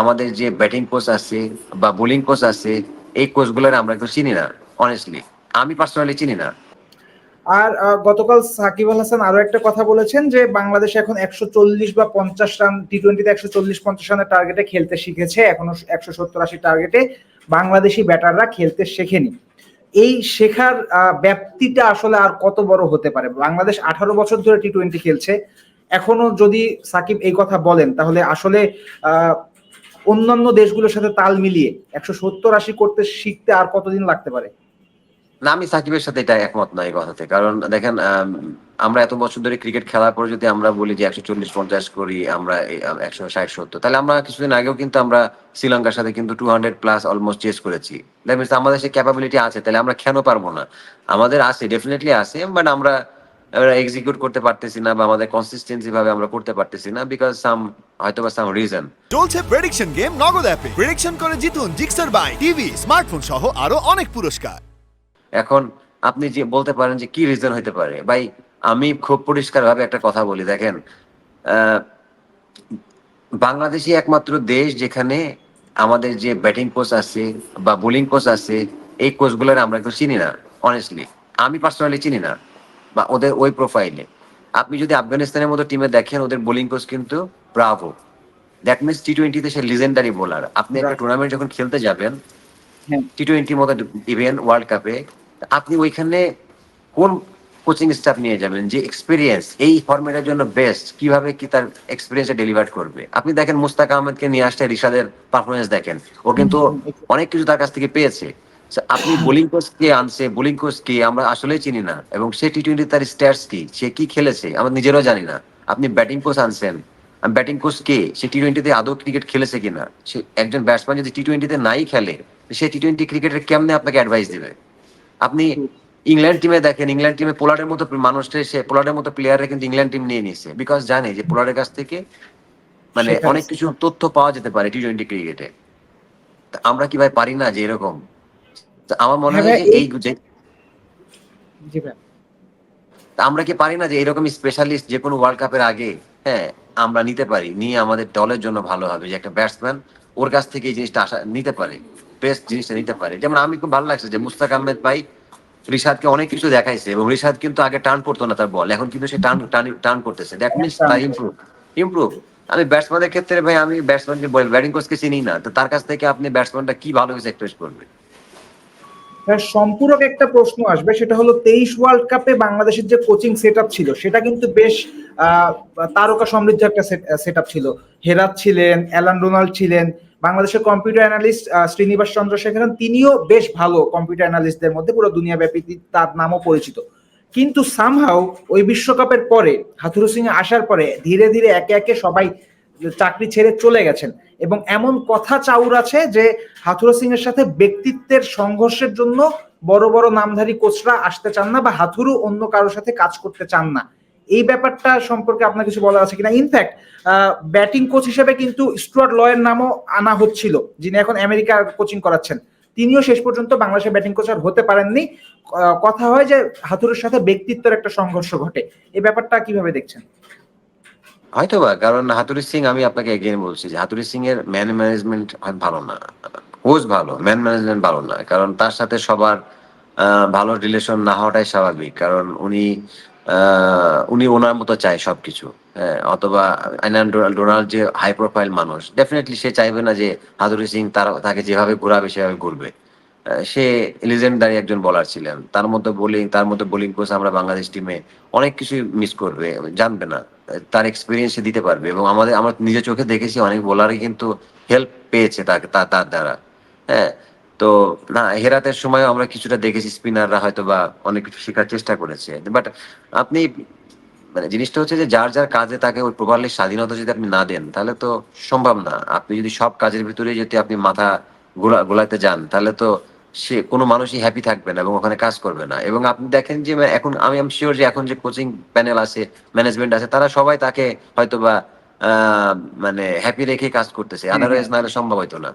আমাদের যে batting coach আছে বা বোলিং কোচ আছে, এই কোচগুলোর আমরা একটু চিনি না অনেস্টলি আমি পার্সোনালি চিনি না। আর গতকাল সাকিব আল হাসান আরও একটা কথা বলেছেন যে বাংলাদেশ এখন একশো চল্লিশ বা পঞ্চাশ রান টি টোয়েন্টিতে একশো চল্লিশ, পঞ্চাশ রানের টার্গেটে খেলতে শিখেছে, এখনও একশো সত্তর আশি টার্গেটে বাংলাদেশি ব্যাটাররা খেলতে শেখেনি। এই শেখার ব্যাপ্তিটা আসলে আর কত বড় হতে পারে? বাংলাদেশ আঠারো বছর ধরে টি টোয়েন্টি খেলছে। এখনও যদি সাকিব এই কথা বলেন, তাহলে আসলে অন্যান্য দেশগুলোর সাথে তাল মিলিয়ে একশো সত্তর আশি করতে শিখতে আর কতদিন লাগতে পারে? না আমি সাকিবের সাথে এটা একমত নয় কথাতে। কারণ দেখেন আম, আমরা এত বছর ধরে ক্রিকেট খেলার পর যদি আমরা বলি যে একশো চল্লিশ পঞ্চাশ করি আমরা একশো ষাট সত্তর তাহলে আমরা কিছুদিন আগেও কিন্তু আমরা শ্রীলঙ্কার সাথে কিন্তু two hundred plus almost chase করেছি। দ্যাট মিনস আমাদের সে ক্যাপাবিলিটি আছে তাহলে আমরা কেন পারব না? আমাদের আছে ডেফিনেটলি আছে বাট আমরা এক্সিকিউট করতে পারতেছি না বা আমাদের কনসিস্টেন্সি ভাবে আমরা করতে পারতেছি না বিকজ সাম হয়তো বা সাম রিজন চলছে প্রেডিকশন গেম নগদ অ্যাপে প্রেডিকশন করে জিতুন জিক্সার বাই টিভি স্মার্টফোন সহ আরও অনেক পুরস্কার। এখন আপনি যে বলতে পারেন যে কি রিজন হতে পারে। ভাই আমি খুব পরিষ্কার ভাবে একটা কথা বলি দেখেন বাংলাদেশই একমাত্র দেশ যেখানে আমাদের যে ব্যাটিং কোচ আছে বা বোলিং কোচ আছে এই কোচগুলোর আমরা একটু চিনি না অনেস্টলি আমি পার্সোনালি চিনি না। বা ওদের ওই প্রোফাইলে আপনি যদি আফগানিস্তানের মতো টিমে দেখেন ওদের বোলিং কোচ কিন্তু ব্রাভো দ্যাট মিনস টি টোয়েন্টিতে সে লিজেন্ডারি বোলার আপনি একটা টুর্নামেন্ট যখন খেলতে যাবেন হ্যাঁ। টি টোয়েন্টির মতো ইভেন্ট ওয়ার্ল্ড কাপে আপনি ওইখানে কোন কোচিং স্টাফ নিয়ে যাবেন যে এক্সপিরিয়েন্স এই ফর্মেটের জন্য বেস্ট কীভাবে কি তার এক্সপিরিয়েন্স ডেলিভার করবে? আপনি দেখেন মুস্তাক আহমেদকে নিয়ে আসতে রিশাদের পারফরমেন্স দেখেন। ও কিন্তু অনেক কিছু তার কাছ থেকে পেয়েছে। আপনি বোলিং কোচ কে আনছে বোলিং কোচ কে আমরা আসলে চিনি না। এবং সে টি টোয়েন্টি তার স্ট্যাটস কি সে কি খেলেছে আমরা নিজেরাও জানি না। আপনি ব্যাটিং কোচ আনছেন ব্যাটিং কোচ কে সে টি টোয়েন্টিতে আদৌ ক্রিকেট খেলেছে কিনা? সে একজন ব্যাটসম্যান যদি টি টোয়েন্টিতে নাই খেলে সে টি টোয়েন্টি ক্রিকেটের কেমনে আপনাকে অ্যাডভাইস দেবে? আপনি ইংল্যান্ড টিমে দেখেন ইংল্যান্ড টিমে পোলারের মতো মানুষটা সে পোলারের মতো প্লেয়াররা কিন্তু ইংল্যান্ড টিম নিয়ে নিয়েছে। বিকজ জানে যে পোলারের কাছ থেকে মানে অনেক কিছু তথ্য পাওয়া যেতে পারে টি টোয়েন্টি ক্রিকেটে আমরা কি ভাই পারি না যে এরকম তা আমার মনে হ্যাঁ হয় যে এই যে- আমরা কি পারি না যে এরকম স্পেশালিস্ট যে কোনো ওয়ার্ল্ড কাপের আগে হ্যাঁ আমরা নিতে পারি নিয়ে আমাদের দলের জন্য ভালো হবে যে একটা ব্যাটসম্যান ওর কাছ থেকে এই জিনিসটা আশা নিতে পারে বেস্ট জিনিসটা নিতে পারে। যেমন আমি খুব ভালো লাগছে যে মুস্তাক আহমেদ ভাই রিশাদকে অনেক কিছু দেখাইছে এবং রিশাদ কিন্তু আগে টার্ন করতো না তার বল এখন কিন্তু সে টার্ন টার্ন করতেছে। দ্যাট মিনস তার ইমপ্রুভ ইমপ্রুভ আমি ব্যাটসম্যানের ক্ষেত্রে ভাই আমি ব্যাটসম্যানকে ব্যাটিং কোচকে চিনি না তো তার কাছ থেকে আপনি ব্যাটসম্যানটা কি ভালো কিছু এক্সপ্রেস করবে হ্যাঁ, সম্পূরক একটা প্রশ্ন আসবে, সেটা হলো তেইশ ওয়ার্ল্ড কাপে বাংলাদেশের যে কোচিং সেট ছিল, সেটা কিন্তু বেশ তারকা সমৃদ্ধ একটা সেট ছিল। হেরাত ছিলেন, অ্যালান ডোনাল্ড ছিলেন, বাংলাদেশের কম্পিউটার অ্যানালিস্ট শ্রীনিবাস চন্দ্র চন্দ্রশেখরন তিনিও বেশ ভালো কম্পিউটার অ্যানালিস্টদের মধ্যে, পুরো দুনিয়াব্যাপী তার নামও পরিচিত। কিন্তু সামহাও ওই বিশ্বকাপের পরে, হাথুরু সিং আসার পরে, ধীরে ধীরে একে একে সবাই চাকরি ছেড়ে চলে গেছেন। এবং এমন কথা চাউর আছে যে হাথুরু সিং এর সাথে ব্যক্তিত্বের সংঘর্ষের জন্য বড় বড় নামধারী কোচরা আসতে চান না বা হাথুরু অন্য কারোর সাথে কাজ করতে চান না। এই ব্যাপারটা সম্পর্কে আপনার কিছু বলা আছে কিনা? ইনফ্যাক্ট ব্যাটিং কোচ হিসেবে কিন্তু স্টুয়ার্ট লয়ের নামও আনা হচ্ছিল, যিনি এখন আমেরিকার কোচিং করাচ্ছেন। তিনিও শেষ পর্যন্ত বাংলাদেশের ব্যাটিং কোচ আর হতে পারেননি। কথা হয় যে হাথুরের সাথে ব্যক্তিত্বের একটা সংঘর্ষ ঘটে। এই ব্যাপারটা কীভাবে দেখছেন? হয়তো বা কারণ হাতুরি সিং আমি আপনাকে বলছি যে হাতুরি সিং এর ম্যান ম্যানেজমেন্ট ভালো না। কোচ ভালো ম্যান ম্যানেজমেন্ট ভালো না। কারণ তার সাথে সবার ভালো রিলেশন না হওয়াটাই স্বাভাবিক। কারণ উনি উনি ওনার মতো চায় সবকিছু। হ্যাঁ অথবা ডোনাল্ড যে হাই প্রোফাইল মানুষ ডেফিনেটলি সে চাইবে না যে হাতুরি সিং তার, তাকে যেভাবে ঘুরাবে সেভাবে ঘুরবে। সে লিজেন্ডারি একজন বলার ছিলেন। তার মতো বোলিং তার মতো বোলিং কোচ আমরা বাংলাদেশ টিমে অনেক কিছু মিস করবে, জানবে না। তার এক্সপিরিয়েন্স দিতে পারবে এবং আমাদের, আমরা নিজের চোখে দেখেছি অনেক বোলারই কিন্তু হেল্প পেয়েছে তাকে তার দ্বারা। হ্যাঁ তো না, হেরাতের সময় আমরা কিছুটা দেখেছি স্পিনাররা হয়তো বা অনেক কিছু শেখার চেষ্টা করেছে। বাট আপনি মানে জিনিসটা হচ্ছে যে যার যার কাজে তাকে ওই প্রপারলি স্বাধীনতা যদি আপনি না দেন, তাহলে তো সম্ভব না। আপনি যদি সব কাজের ভিতরে যদি আপনি মাথা গোলা, গোলাতে যান, তাহলে তো সে কোনো মানুষই হ্যাপি থাকবে না এবং ওখানে কাজ করবে না। এবং আপনি দেখেন যে এখন আমি এম শিওর যে এখন যে কোচিং প্যানেল আছে ম্যানেজমেন্ট আছে তারা সবাই তাকে হয়তোবা আহ, মানে হ্যাপি রেখে কাজ করতেছে। আদারওয়াইজ নাহলে সম্ভব হয়তো না।